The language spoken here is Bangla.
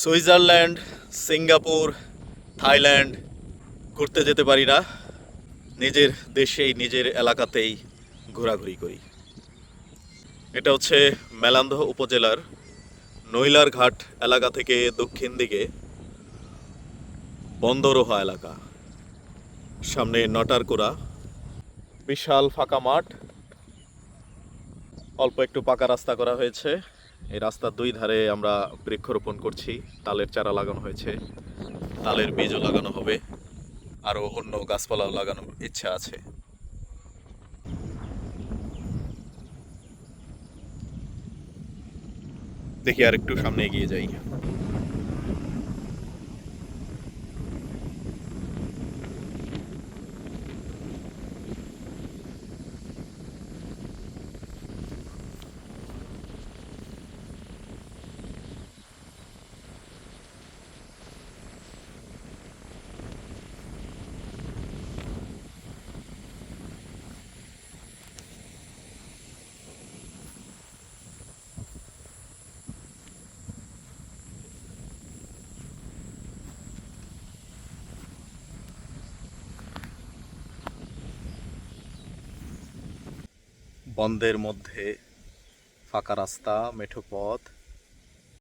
সুইজারল্যান্ড, সিঙ্গাপুর, থাইল্যান্ড ঘুরতে যেতে পারি না নিজের দেশেই, নিজের এলাকাতেই ঘোরাঘুরি করি। এটা হচ্ছে মেলান্দহ উপজেলার নৈলার ঘাট এলাকা থেকে দক্ষিণ দিকে বন্দরোহা এলাকা। সামনে নটারকুড়া, বিশাল ফাঁকা মাঠ। অল্প একটু পাকা রাস্তা করা হয়েছে। এই রাস্তার দুই ধারে আমরা বৃক্ষরোপণ করছি। তালের চারা লাগানো হয়েছে। তালের বীজও লাগানো হবে। আরও অন্য গাছপালাও লাগানোর ইচ্ছা আছে। দেখি আর একটু সামনে এগিয়ে যাই। বন্ধের মধ্যে ফাঁকা রাস্তা মেঠো পথ